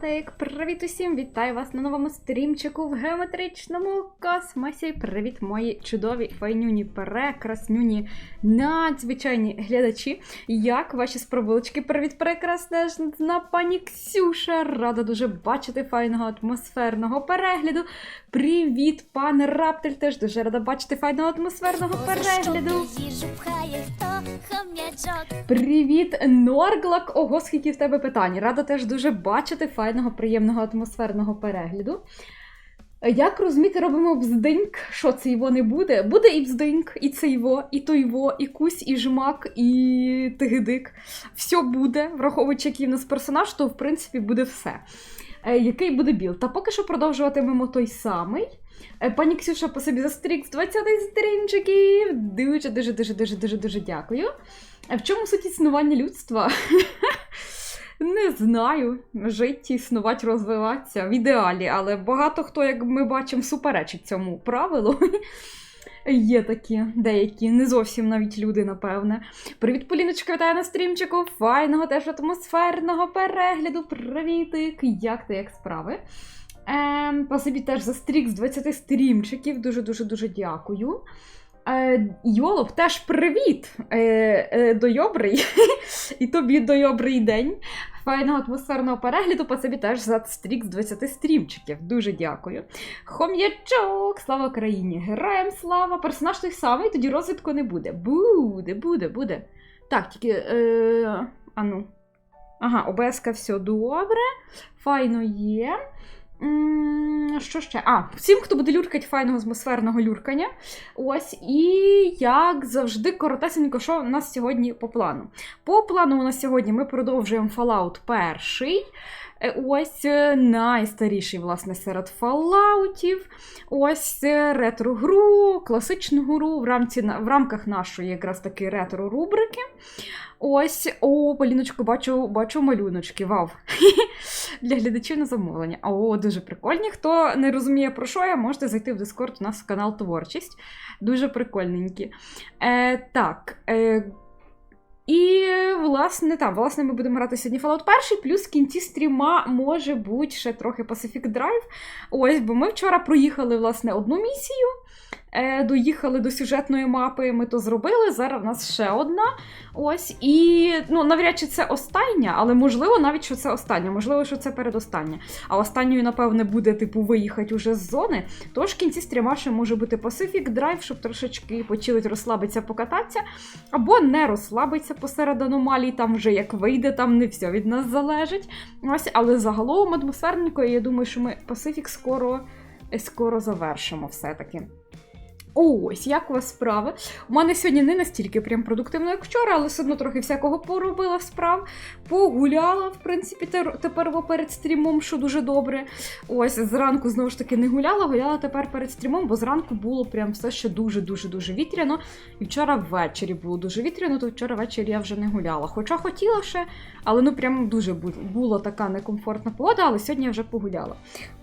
Котик, привіт усім! Вітаю вас на новому стрімчику в геометричному космосі. Привіт, мої чудові, файнюні, прекраснюні, надзвичайні глядачі. Як ваші спробулочки? Привіт, прекрасна пані Ксюша! Рада дуже бачити файного атмосферного перегляду. Привіт, пане Раптель! Теж дуже рада бачити файного атмосферного перегляду. Привіт, Норглак! Ого, скільки в тебе питань. Рада теж дуже бачити файного, приємного атмосферного перегляду. Як розуміти, робимо бздиньк, що це його не буде? Буде і бздиньк, і цейво, і тойво, і кусь, і жмак, і тигидик. Все буде, враховуючи, який в нас персонаж, то в принципі буде все. Е, який буде біл? Та поки що продовжуватимемо той самий. Е, Пані Ксюша по собі застрік з 20 стрімчиків. Дуже, дуже, дуже, дуже, дуже, дякую. В чому суть існування людства? Не знаю. Жити, існувати, розвиватися в ідеалі, але багато хто, як ми бачимо, суперечить цьому правилу. Є такі деякі, не зовсім навіть люди, напевне. Привіт, Поліночка, вітаю на стрімчику. Файного теж атмосферного перегляду. Привітик! Як ти, як справи? Ем, Спасибі теж за стрік з 20 стрімчиків. Дуже-дуже дуже дякую. Е, Йолоп, теж привіт! Е, е, дойобрий. І тобі дойобрий день. Файного атмосферного перегляду, по собі теж за стрік з 20 стрімчиків. Дуже дякую. Хом'ячок! Слава Україні! Героям слава! Персонаж той самий, тоді розвитку не буде. Буде, буде, буде. Так, тільки. Е, ану. Ага, ОБС-ка все добре. Файно є. Що ще? А, всім, хто буде люркати файного атмосферного люркання. Ось, і як завжди, коротесенько, що у нас сьогодні по плану. По плану у нас сьогодні ми продовжуємо Fallout 1. Е, Ось е, найстаріший, власне, серед фалаутів. Ось е, ретро-гру, класичну гру в, рамці, в рамках нашої якраз таки ретро-рубрики. Ось, о, Поліночку, бачу, бачу малюночки. Вау! Для глядачів на замовлення. О, дуже прикольні. Хто не розуміє про що я, можете зайти в Discord у нас в канал Творчість. Дуже прикольненькі. Е, так. Е, і, власне, там, власне, ми будемо грати сьогодні Fallout 1, плюс в кінці стріма може бути ще трохи Pacific Drive. Ось, бо ми вчора проїхали, власне, одну місію. Е, доїхали до сюжетної мапи, ми то зробили. Зараз в нас ще одна. Ось, і ну, навряд чи це остання, але можливо навіть що це остання, можливо, що це передостання. А останньою, напевне, буде типу виїхати уже з зони. Тож в кінці стріма ще може бути Pacific Drive, щоб трошечки почилить розслабитися, покататися, або не розслабитися посеред аномалій, там вже як вийде, там не все від нас залежить. Ось, але загалом атмосферненько, я думаю, що ми Pacific скоро, скоро завершимо все-таки. Ось, як у вас справи? У мене сьогодні не настільки прям продуктивно, як вчора, але все одно трохи всякого поробила справ. Погуляла, в принципі, тепер перед стрімом, що дуже добре. Ось зранку знову ж таки не гуляла, гуляла тепер перед стрімом, бо зранку було прям все ще дуже-дуже дуже вітряно. І вчора ввечері було дуже вітряно, то вчора ввечері я вже не гуляла. Хоча хотіла ще, але ну прям дуже була така некомфортна погода, але сьогодні я вже погуляла.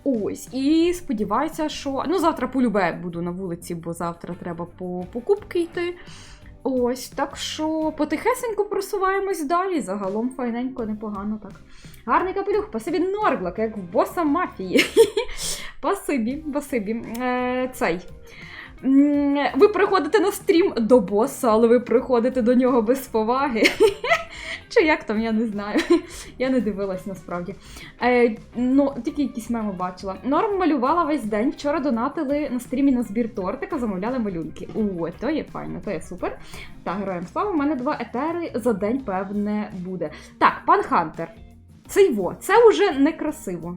Ось, і сподіваюся, що ну завтра полюбе буду на вулиці, бо завтра треба по покупки йти. Ось, так що потихесенько просуваємось далі. Загалом файненько, непогано так. Гарний капелюх, пасибі Норглак, як в боса мафії. пасибі, пасибі. Е, цей. Ви приходите на стрім до боса, але ви приходите до нього без поваги. Чи як там, я не знаю. Я не дивилась насправді. Е, ну, тільки якісь меми бачила. Норм малювала весь день. Вчора донатили на стрімі на збір тортика, замовляли малюнки. О, то є файно, то є супер. Так, героям слава, у мене два етери за день, певне, буде. Так, пан Хантер. Це його, це вже некрасиво.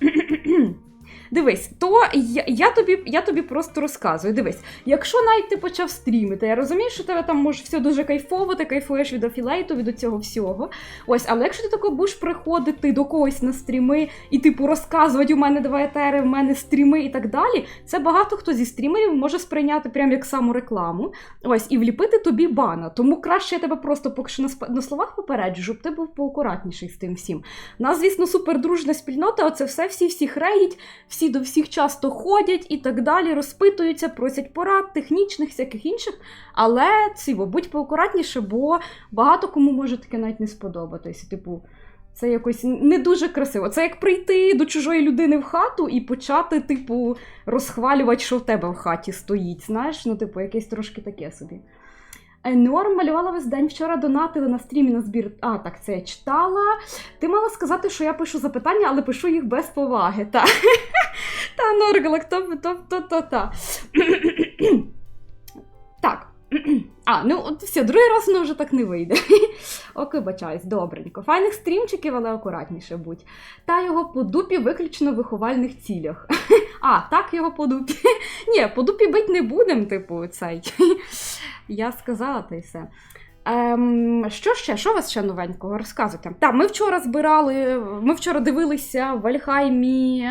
Дивись, то я, я, тобі, я тобі просто розказую. Дивись, якщо навіть ти почав стрімити, я розумію, що тебе там може все дуже кайфово, ти кайфуєш від афілейту, від цього всього. Ось, але якщо ти тако будеш приходити до когось на стріми і, типу, розказувати, у мене два етери, в мене стріми і так далі, це багато хто зі стрімерів може сприйняти прям як саму рекламу. Ось, і вліпити тобі бана. Тому краще я тебе просто поки що на, словах попереджу, щоб ти був поакуратніший з тим всім. Нас, звісно, супердружна спільнота, оце все всі всіх реїть, всі до всіх часто ходять і так далі, розпитуються, просять порад, технічних, всяких інших. Але ціво, будь поакуратніше, бо багато кому може таке навіть не сподобатися. Типу, Це якось не дуже красиво. Це як прийти до чужої людини в хату і почати, типу, розхвалювати, що в тебе в хаті стоїть. Знаєш, ну, типу, якесь трошки таке собі. Е, Норм малювала весь день вчора донатили на стрімі на збір. А, так, це я читала. Ти мала сказати, що я пишу запитання, але пишу їх без поваги. Та, та Норгалак, то, то, то, то, та. Так. А, ну от все, другий раз воно вже так не вийде. Ок, вибачаюсь, добренько. Файних стрімчиків, але акуратніше будь. Та його по дупі виключно в виховальних цілях. А, так його по дупі. Ні, по дупі бить не будемо, типу, цей. Я сказала та й все. Ем, що ще? Що у вас ще новенького? Розказуйте. Так, ми вчора збирали, ми вчора дивилися в Вальхаймі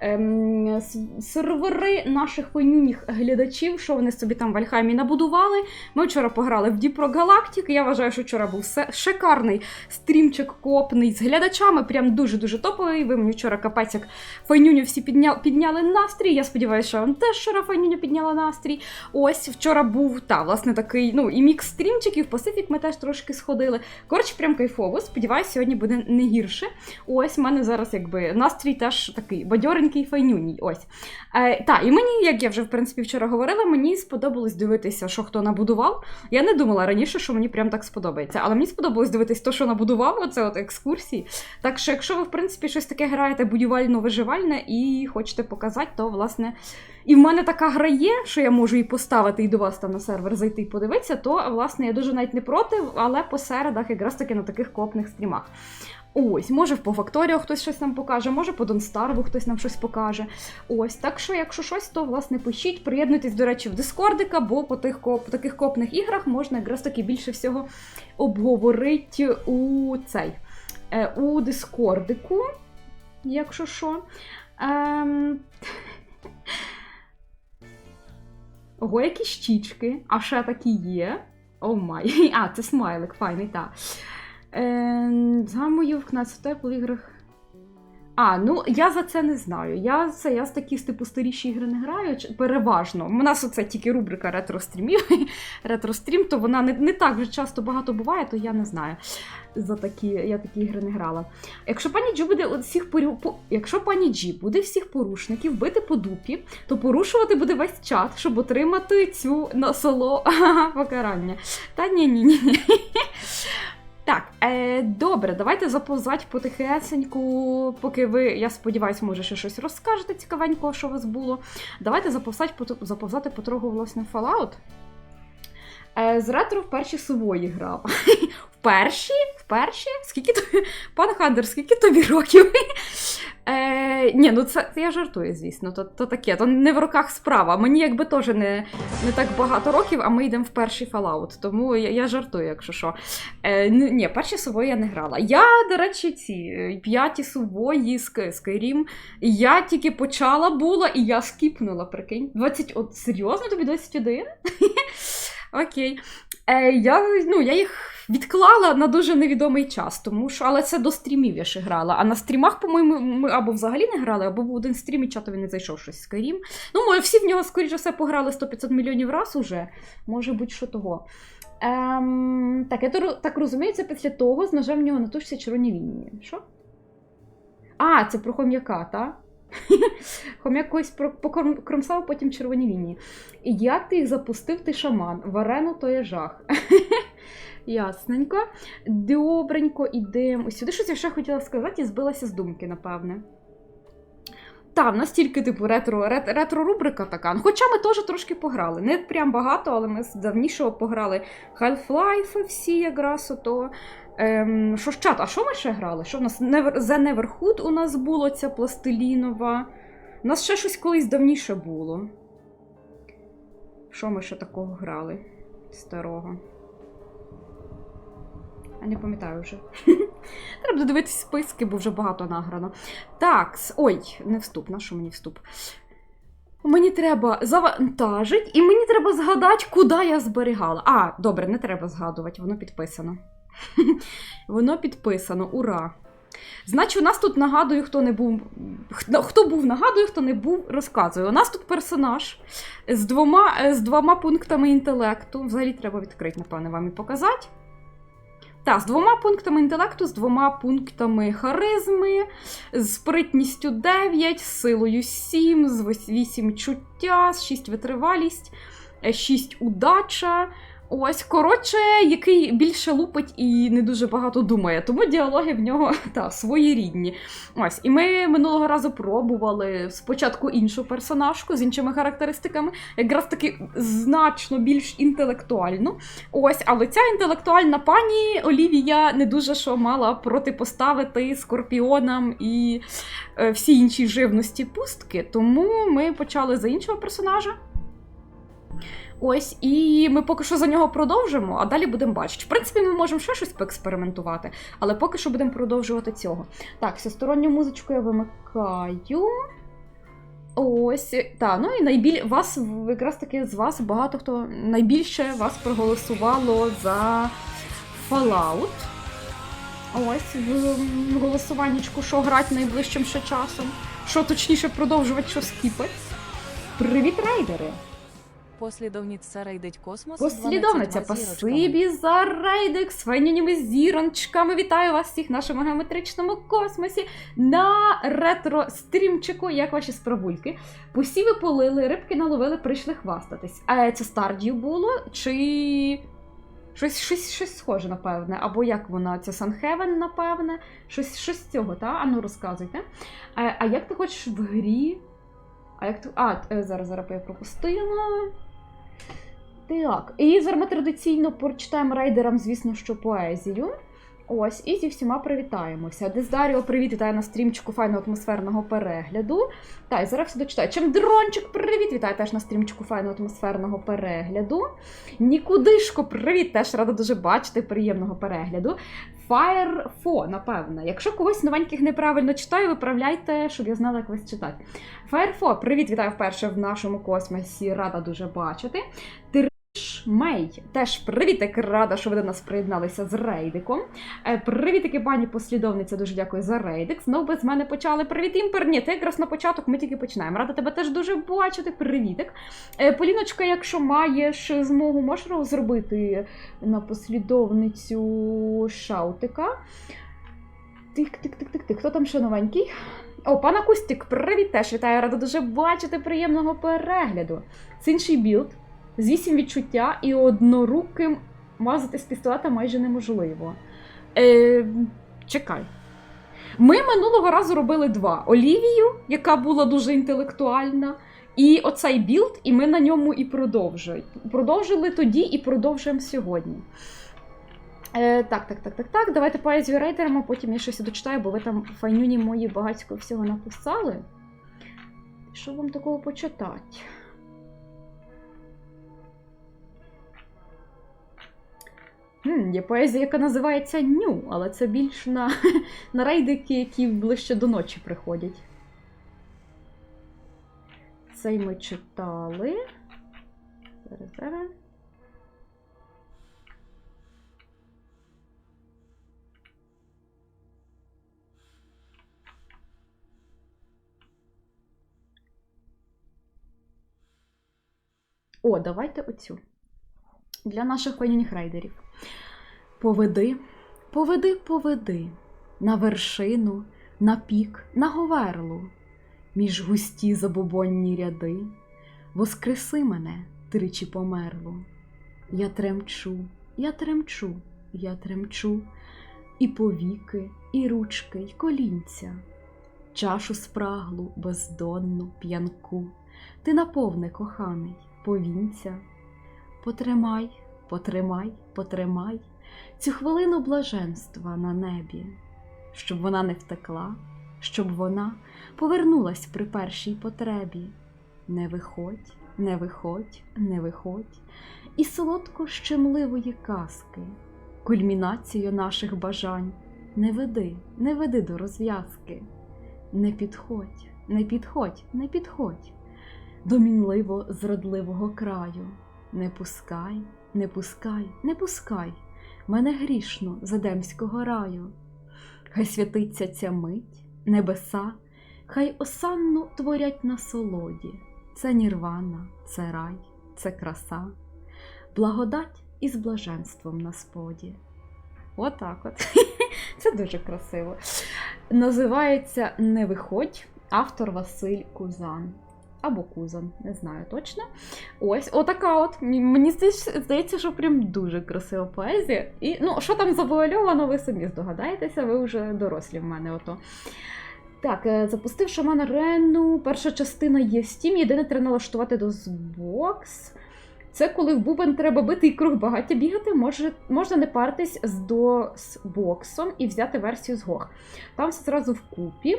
ем, сервери наших фойнюніх глядачів, що вони собі там в Альхаймі набудували. Ми вчора пограли в Діпро Галактик. Я вважаю, що вчора був шикарний стрімчик копний з глядачами. Прям дуже-дуже топовий. Ви мені вчора капець як файнюню всі підня... підняли настрій. Я сподіваюся, що вам теж вчора файнюня підняла настрій. Ось вчора був та власне такий, ну і мікс стрімчиків. Пасифік ми теж трошки сходили. Коротше, прям кайфово. Сподіваюсь, сьогодні буде не гірше. Ось в мене зараз якби настрій теж такий бадьоренький, файнюній. Ось. Е, та, і мені, як я вже в принципі вчора говорила, мені сподобалось дивитися, що хто набудував. Я не думала раніше, що мені прям так сподобається. Але мені сподобалось дивитись то, що набудував, оце от екскурсії. Так що, якщо ви, в принципі, щось таке граєте будівельно-виживальне і хочете показати, то власне. І в мене така гра є, що я можу її поставити і до вас там на сервер зайти і подивитися, то власне я дуже навіть не проти, але по середах якраз таки на таких копних стрімах. Ось, може по Факторіо хтось щось нам покаже, може по Донстарву хтось нам щось покаже. Ось, так що, якщо щось, то власне пишіть, приєднуйтесь, до речі, в Дискордика, бо по тих по таких копних іграх можна якраз таки більше всього обговорити у цей е, у Дискордику, якщо що. Ем... Ого, які щічки, а ще такі є. О май. А, це смайлик, файний, так. Е, Замою в 15 по іграх. А, ну я за це не знаю. Я це я з такі типу старіші ігри не граю. Переважно. У нас оце тільки рубрика ретро-стрімів. Ретро-стрім, то вона не, не так вже часто багато буває, то я не знаю. За такі, я такі ігри не грала. Якщо пані Джі буде всіх порю... по... якщо пані Джі буде всіх порушників бити по дупі, то порушувати буде весь чат, щоб отримати цю насоло покарання. Та ні, ні, ні. ні. Так, е, добре, давайте заповзати потихесеньку, поки ви, я сподіваюся, може ще щось розкажете цікавенького, що у вас було. Давайте заповзати, заповзати потроху, власне, Fallout. Е, з ретро в перші сувої грав. В перші? Скільки тобі. Пан Хандер, скільки тобі років? Е, ні, ну це, це я жартую, звісно. То, то таке, то не в руках справа. Мені якби теж не, не так багато років, а ми йдемо в перший Fallout. Тому я, я жартую, якщо що. Е, ну, ні, перші сувої я не грала. Я, до речі, ці е, п'яті сувої з Skyrim, я тільки почала була і я скіпнула, прикинь. 20, от, серйозно тобі 21? Окей. Е, я, ну, я їх відклала на дуже невідомий час, тому що, але це до стрімів я ще грала. А на стрімах, по-моєму, ми або взагалі не грали, або був один стрім і чатові не зайшов щось Skyrim. Ну, може, всі в нього, скоріше все, пограли 100-500 мільйонів раз уже. Може бути, що того. Ем, так, я так розумію, це після того з ножем в нього натушиться червоні лінії. Що? А, це про хом'яка, так? Хом'як когось покромсав, потім червоні лінії. І як ти їх запустив, ти шаман? В арену то є жах. Ясненько. Добренько, ідемо. Сюди щось я ще хотіла сказати і збилася з думки, напевне. Та, в нас тільки, типу, ретро, рет, ретро-рубрика така. Ну, Хоча ми теж трошки пограли. Не прям багато, але ми з давнішого пограли Half-Life всі якраз ото. Ем, що чат, а що ми ще грали? Що в нас The Neverhood у нас було, ця пластилінова. У нас ще щось колись давніше було. Що ми ще такого грали? Старого. Я не пам'ятаю вже. Треба додивитись списки, бо вже багато награно. Так, ой, не вступ, на що мені вступ? Мені треба завантажити, і мені треба згадати, куди я зберігала. А, добре, не треба згадувати, воно підписано. Воно підписано, ура! Значить, у нас тут нагадую, хто не був. Хто, був, нагадую, хто не був, розказую. У нас тут персонаж з двома, е, з двома пунктами інтелекту. Взагалі треба відкрити, напевне, вам і показати. Та, з двома пунктами інтелекту, з двома пунктами харизми, з спритністю 9, з силою 7, з 8 чуття, з 6 витривалість, 6 удача. Ось, коротше, який більше лупить і не дуже багато думає. Тому діалоги в нього та, своєрідні. Ось, і ми минулого разу пробували спочатку іншу персонажку з іншими характеристиками, якраз таки значно більш інтелектуальну. Ось, але ця інтелектуальна пані Олівія не дуже що мала протипоставити скорпіонам і е, всі інші живності пустки. Тому ми почали за іншого персонажа. Ось, і ми поки що за нього продовжимо, а далі будемо бачити. В принципі, ми можемо ще щось поекспериментувати, але поки що будемо продовжувати цього. Так, всесторонню музичку я вимикаю. Ось, та, ну і найбіль... вас, якраз таки з вас багато хто найбільше вас проголосувало за Fallout. Ось в, в голосуваннячку, що грати найближчим ще часом. Що точніше продовжувати, що скіпати. Привіт, рейдери! Послідовниця рейдить космос. Послідовниця, 12 пасибі за рейдик з файнініми зірончками. Вітаю вас всіх в нашому геометричному космосі на ретро-стрімчику. Як ваші справульки? Посіви полили, рибки наловили, прийшли хвастатись. А це Стардію було? Чи. Щось, щось, щось схоже, напевне. Або як вона? Це Санхевен, напевне. Щось, щось з цього, та? Ану, розказуйте. А, а як ти хочеш в грі? А як ти. А, е, зараз, зараз я пропустила. Так, і зараз ми традиційно прочитаємо рейдерам, звісно, що поезію. Ось, і зі всіма привітаємося. Дездаріо, привіт, вітаю на стрімчику файного атмосферного перегляду. Та, і зараз все дочитаю. Чемдрончик, привіт, вітаю теж на стрімчику файного атмосферного перегляду. Нікудишко, привіт, теж рада дуже бачити, приємного перегляду. Firefo, напевне. Якщо когось новеньких неправильно читаю, виправляйте, щоб я знала, як вас читати. Firefo, привіт, вітаю вперше в нашому космосі. Рада дуже бачити. Мей, теж привітик, рада, що ви до нас приєдналися з рейдиком. Е, Привітики, пані послідовниця, дуже дякую за рейдик. Знов без мене почали. Привіт, імпер. Ні, ти якраз на початок ми тільки починаємо. Рада тебе теж дуже бачити. Привітик. Е, Поліночка, якщо маєш змогу, можеш зробити на послідовницю шаутика. Тик-тик-тик-тик-тик. Хто там ще новенький? О, пана Кустік, привіт теж вітаю, рада дуже бачити приємного перегляду. Це інший білд з 8 відчуття і одноруким мазати з пістолета майже неможливо. Е, чекай. Ми минулого разу робили два: Олівію, яка була дуже інтелектуальна, і оцей білд, і ми на ньому і продовжуємо. Продовжили тоді і продовжуємо сьогодні. Е, так, так, так, так, так. Давайте поезію рейдерам, а потім я щось дочитаю, бо ви там файнюні мої багатько всього написали. Що вам такого почитати? Є поезія, яка називається Ню, але це більш на, на рейдики, які ближче до ночі приходять. Цей ми читали. Зараз, зараз. О, давайте оцю. Для наших панініх рейдерів. Поведи, поведи, поведи на вершину, на пік, на говерлу, між густі забобонні ряди, воскреси мене тричі померлу. Я тремчу, я тремчу, я тремчу, і повіки, і ручки, й колінця, чашу спраглу, бездонну п'янку, ти наповни, коханий, повінця. Потримай, потримай, потримай цю хвилину блаженства на небі, щоб вона не втекла, щоб вона повернулась при першій потребі. Не виходь, не виходь, не виходь, і солодко щемливої казки, кульмінацію наших бажань не веди, не веди до розв'язки. Не підходь, не підходь, не підходь до мінливо зрадливого краю. Не пускай, не пускай, не пускай мене грішно з Едемського раю. Хай святиться ця мить, небеса, хай осанну творять на солоді. Це нірвана, це рай, це краса, благодать із блаженством на споді. Отак от. Це дуже красиво. Називається Не виходь, автор Василь Кузан. Або Кузан, не знаю точно. Ось, отака от. Мені здається- що прям дуже красива поезія. І ну, що там завуальовано, ви самі здогадаєтеся, ви вже дорослі в мене ото. Так, е, запустив шамана Рену. Перша частина є в Steam, єдине треба налаштувати до Xbox. Це коли в бубен треба бити і круг багаття бігати, може, можна не паритись з DOS-боксом і взяти версію з GOG. Там все зразу вкупі.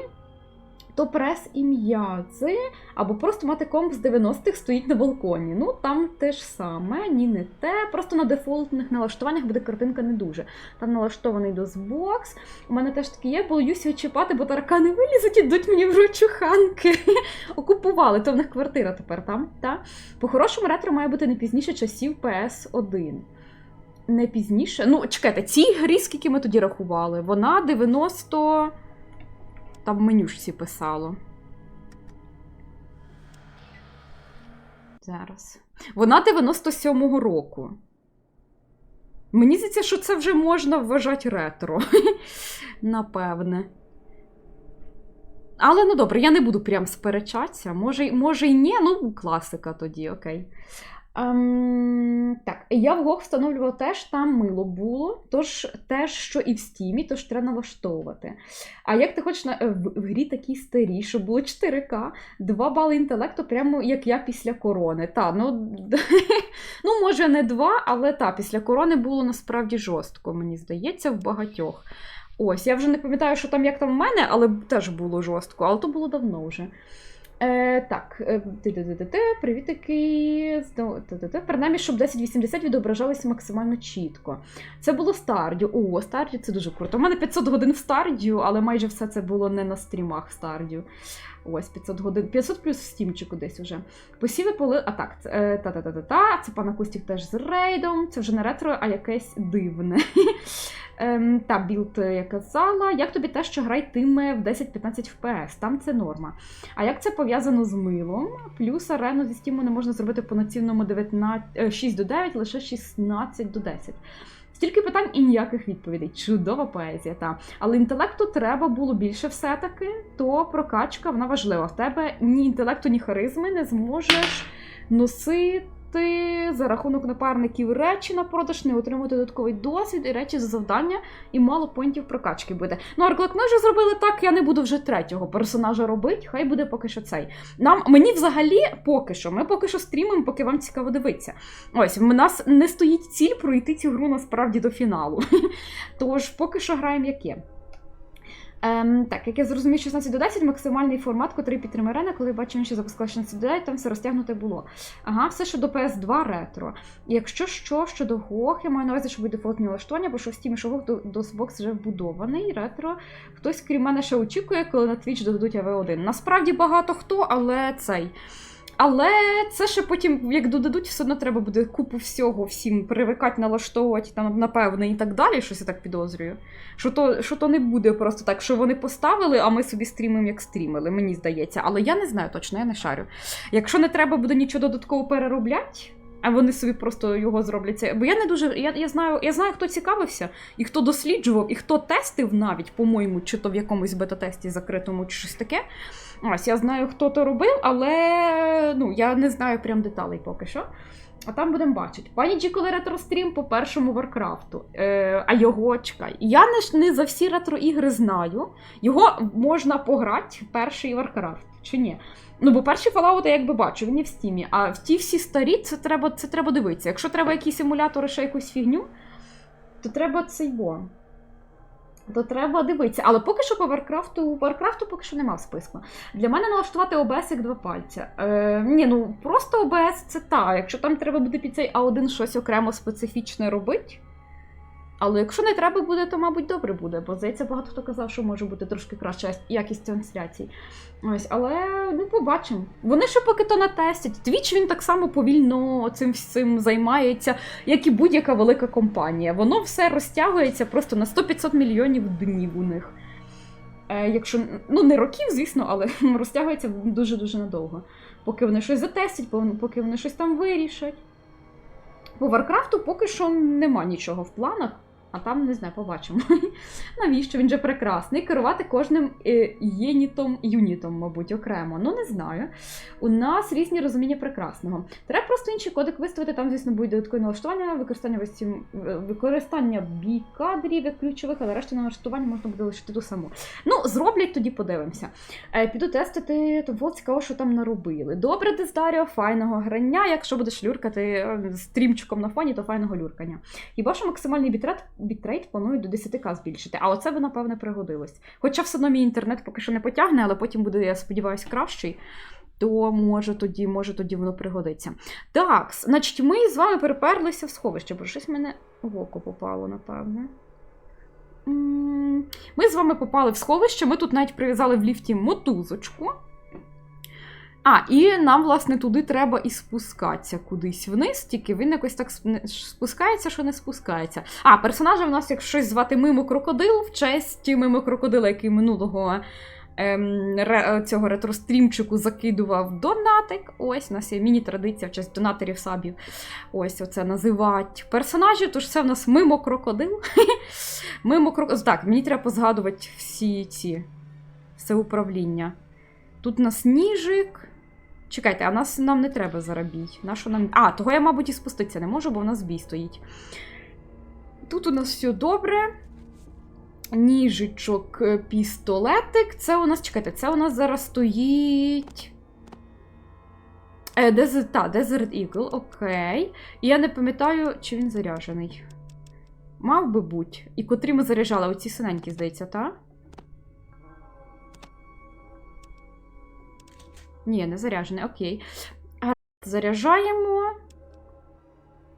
То прес і м'язи, або просто мати комп з 90-х стоїть на балконі. Ну там те ж саме, ні, не те. Просто на дефолтних налаштуваннях буде картинка не дуже. Там налаштований DOS-бокс. У мене теж таке є, боюсь відчіпати, бо таракани вилізуть і йдуть мені в ручуханки. Окупували, то в них квартира тепер там. Та? По-хорошому ретро має бути не пізніше часів PS1. Не пізніше. Ну, чекайте, цій грі, скільки ми тоді рахували, вона 90. Там в менюшці писало. Зараз. Вона 97-го року. Мені здається, що це вже можна вважати ретро. Напевне. Але ну добре, я не буду прям сперечатися. Може, може і ні, ну класика тоді, окей. Ем, я в GOG встановлювала теж, там мило було, тож теж, що і в стімі, тож треба налаштовувати. А як ти хочеш на, е, в, в грі такі старі, що було 4К, 2 бали інтелекту, прямо як я після корони. Та, ну, ну, може, не 2, але та, після корони було насправді жорстко, мені здається, в багатьох. Ось, я вже не пам'ятаю, що там як там в мене, але теж було жорстко, але то було давно вже. Е, так, е, привітики. Принаймні, щоб 1080 відображалися максимально чітко. Це було Stardew. О, Stardew це дуже круто. У мене 500 годин в Stardew, але майже все це було не на стрімах в Stardew. Ось 500 годин. 500 плюс в стімчику десь уже. Посіви поли. А так, е, та-та-та-та-та. Це пана Костік теж з рейдом. Це вже не ретро, а якесь дивне. Ем, та білд е, я казала. Як тобі те, що гра йтиме в 10-15 FPS? Там це норма. А як це пов'язано з милом? Плюс арену зі стіму не можна зробити в повноцінному 19, е, 6 до 9, лише 16 до 10. Стільки питань і ніяких відповідей. Чудова поезія, та. Але інтелекту треба було більше все-таки, то прокачка вона важлива. В тебе ні інтелекту, ні харизми не зможеш носити за рахунок напарників речі на продаж, не отримати додатковий досвід і речі за завдання, і мало понтів прокачки буде. Ну, Арклак, ми вже зробили так, я не буду вже третього персонажа робити, хай буде поки що цей. Нам мені взагалі поки що, ми поки що стрімимо, поки вам цікаво дивитися. Ось, в нас не стоїть ціль пройти цю гру насправді до фіналу. Тож поки що граємо як є. Ем, так, як я зрозумів, 16 до 10 максимальний формат, котрий підтримує Рена, коли бачимо, що запускала 16 до 10, там все розтягнуте було. Ага, все ще до PS2 ретро. Якщо що, щодо GOG, я маю на увазі, що буде дефолтні влаштування, бо що в Steam, що GOG до Xbox вже вбудований, ретро. Хтось, крім мене, ще очікує, коли на Twitch додадуть AV1. Насправді багато хто, але цей. Але це ще потім, як додадуть, все одно треба буде купу всього всім привикати, налаштовувати там, напевне, і так далі, щось я так підозрюю. Що то, що то не буде просто так, що вони поставили, а ми собі стрімимо, як стрімили, мені здається. Але я не знаю точно, я не шарю. Якщо не треба буде нічого додатково переробляти, а вони собі просто його зроблять. Бо я не дуже. Я, я, знаю, я знаю, хто цікавився, і хто досліджував, і хто тестив навіть, по-моєму, чи то в якомусь бета-тесті закритому, чи щось таке. Ось я знаю, хто то робив, але ну, я не знаю прям деталей поки що. А там будемо бачити. Пані Джі, коли ретрострім по першому Варкрафту. Е, а його чекай. Я не, не за всі ретро-ігри знаю. Його можна пограти в перший Варкрафт, чи ні? Ну, бо перший Fallout я якби бачу, він є в стімі. А в ті всі старі, це треба, це треба дивитися. Якщо треба якісь емулятори, ще якусь фігню, то треба цей бо. То треба дивитися. Але поки що по Варкрафту, Варкрафту поки що нема в списку. Для мене налаштувати ОБС як два пальця. Е, ні, ну просто ОБС це та. Якщо там треба буде під цей А1 щось окремо специфічне робити. Але якщо не треба буде, то, мабуть, добре буде, бо здається, багато хто казав, що може бути трошки краща якість трансляцій. Ось, але ну побачимо. Вони ще поки то натестять. Твіч він так само повільно цим всім займається, як і будь-яка велика компанія. Воно все розтягується просто на 100-500 мільйонів днів у них. Е, якщо ну не років, звісно, але розтягується дуже дуже надовго. Поки вони щось затестять, поки вони щось там вирішать. По Варкрафту поки що нема нічого в планах. А там не знаю, побачимо. Навіщо він же прекрасний? Керувати кожним е, єнітом, юнітом, мабуть, окремо. Ну, не знаю. У нас різні розуміння прекрасного. Треба просто інший кодек виставити. Там, звісно, будуть додаткові налаштування, використання е, використання бій-кадрів як ключових, але решта налаштування можна буде лишити ту саму. Ну, зроблять, тоді подивимося. Е, піду тестити, то було цікаво, що там наробили. Добре, Дездаріо, файного грання. Якщо будеш люркати е, стрімчиком на фоні, то файного люркання. Хіба що максимальний бітрейт, бітрейт планують до 10к збільшити, а оце би, напевне, пригодилось. Хоча все одно мій інтернет поки що не потягне, але потім буде, я сподіваюся, кращий. То може тоді, може тоді воно пригодиться. Так, значить, ми з вами переперлися в сховище, бо щось мене в око попало, напевне. Ми з вами попали в сховище, ми тут навіть прив'язали в ліфті мотузочку. А, і нам, власне, туди треба і спускатися кудись вниз, тільки він якось так спускається, що не спускається. А, персонажа в нас, як щось звати Мимо Крокодил, в честь Мимо Крокодила, який минулого ем, ре, цього ретрострімчику закидував донатик. Ось, у нас є міні-традиція в честь донаторів сабів. Ось оце називати персонажі. Тож це в нас Мимо Крокодил. Мимо Крокодил. Так, мені треба позгадувати всі ці все управління. Тут у нас ніжик. Чекайте, а нас нам не треба зарабій. Нащо нам. А, того я, мабуть, і спуститися не можу, бо в нас бій стоїть. Тут у нас все добре. Ніжичок, е, пістолетик. Це у нас, чекайте, це у нас зараз стоїть. Е, Desert, та, Desert Eagle, окей. І я не пам'ятаю, чи він заряджений. Мав би бути. І котрі ми заряджали? Оці синенькі, здається, та? Ні, не заряджений, окей. Заряджаємо.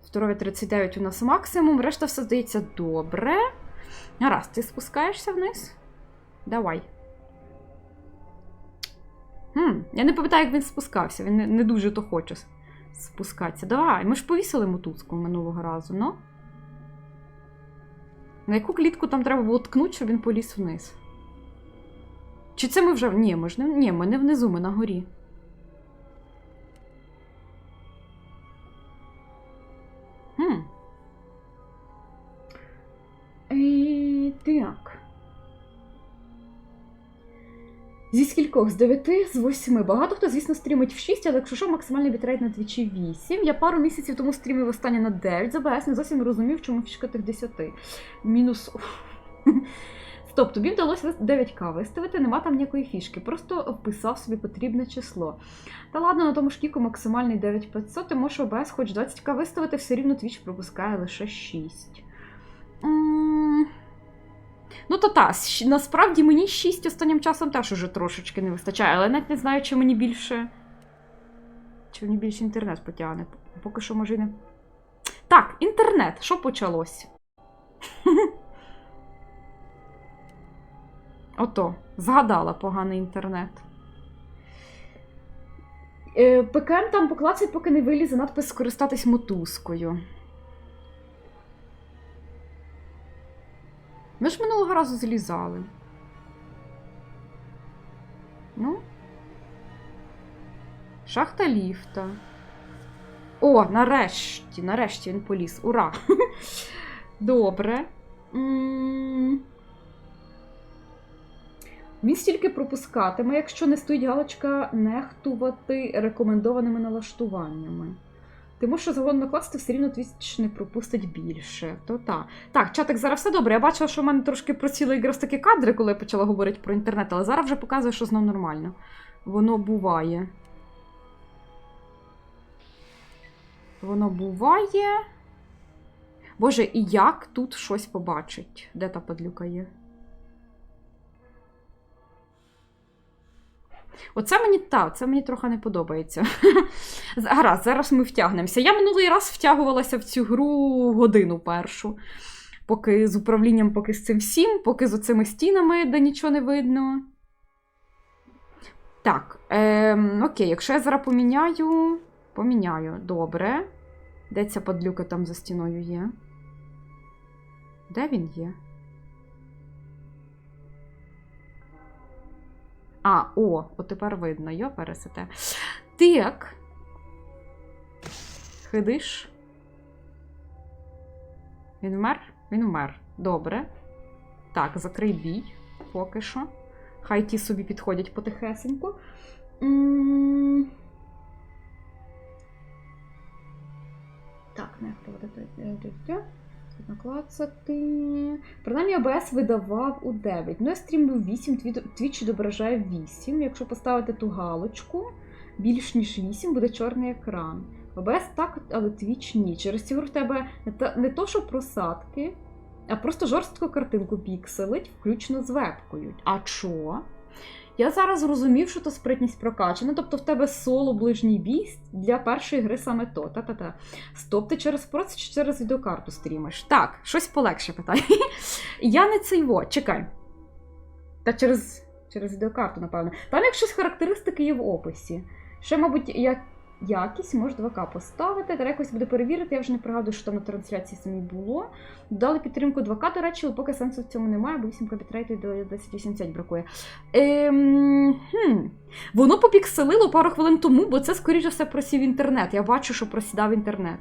Здоров'я 39 у нас максимум, решта все здається добре. Гаразд, ти спускаєшся вниз? Давай. Хм, я не пам'ятаю, як він спускався. Він не, не дуже то хоче спускатися. Давай, ми ж повісили мотузку минулого разу, ну. На яку клітку там треба було ткнути, щоб він поліз вниз? Чи це ми вже. Ні, не. Ні, ми не внизу, ми на горі. Хм. Е, так. Зі скількох? З 9, з 8. Багато хто, звісно, стрімить в 6, але якщо що, максимальний бітрейт на твічі 8. Я пару місяців тому стрімив останнє на 9 за БС, не зовсім розумів, чому фішка тих 10. Мінус. Стоп, тобі вдалося 9к виставити, нема там ніякої фішки, просто вписав собі потрібне число. Та ладно, на тому ж кіку максимальний 9500, ти можеш ОБС хоч 20к виставити, все рівно твіч пропускає лише 6. М, Ну, то та, насправді мені 6 останнім часом теж уже трошечки не вистачає, але навіть не знаю, чи мені більше. Чи мені більше інтернет потягне. Поки що, може, не. Так, інтернет, що почалось? Ото, згадала поганий інтернет. Е, ПКМ там поклацать, поки не вилізе надпис скористатись мотузкою. Ми ж минулого разу злізали. Ну. Шахта ліфта. О, нарешті, нарешті він поліз. Ура! Добре. Він стільки пропускатиме, якщо не стоїть галочка нехтувати рекомендованими налаштуваннями. Ти можеш завгодно накласти, все рівно твіч не пропустить більше. То та. Так, чатик, зараз все добре. Я бачила, що в мене трошки просіли якраз такі кадри, коли я почала говорити про інтернет, але зараз вже показує, що знов нормально. Воно буває. Воно буває. Боже, і як тут щось побачить? Де та падлюка є? Оце мені та, це мені трохи не подобається. Гаразд, зараз ми втягнемося. Я минулий раз втягувалася в цю гру годину першу. Поки з управлінням, поки з цим всім, поки з оцими стінами, де нічого не видно. Так, ем, окей, якщо я зараз поміняю. Поміняю. Добре. Де ця падлюка там за стіною є? Де він є? А, о, от тепер видно, йо пересете. Так. Хидиш. Він вмер? Він вмер. Добре. Так, закрий бій поки що. Хай ті собі підходять потихесеньку. Так, не проводити. Наклацати. Принаймні ОБС видавав у 9. Ну, я стрімлю 8, Twitch відображає 8. Якщо поставити ту галочку, більш ніж 8 буде чорний екран. ОБС так, але Twitch ні. Через гру в тебе не, то, що просадки, а просто жорстко картинку пікселить, включно з вебкою. А чо? Я зараз зрозумів, що то спритність прокачана, тобто в тебе соло ближній бій для першої гри саме то. Та-та-та. Стоп, ти через проц чи через відеокарту стрімиш? Так, щось полегше питає. Я не цей во, чекай. Та через, через відеокарту, напевно. Там якщось характеристики є в описі. Ще, мабуть, як якість може 2К поставити, треба якось буде перевірити. Я вже не пригадую, що там на трансляції самі було. Дали підтримку 2К, до речі, але поки сенсу в цьому немає, бо 8 бітрейт і до 1080 бракує. Ем, хм. Воно попікселило пару хвилин тому, бо це, скоріше все, просів інтернет. Я бачу, що просідав інтернет.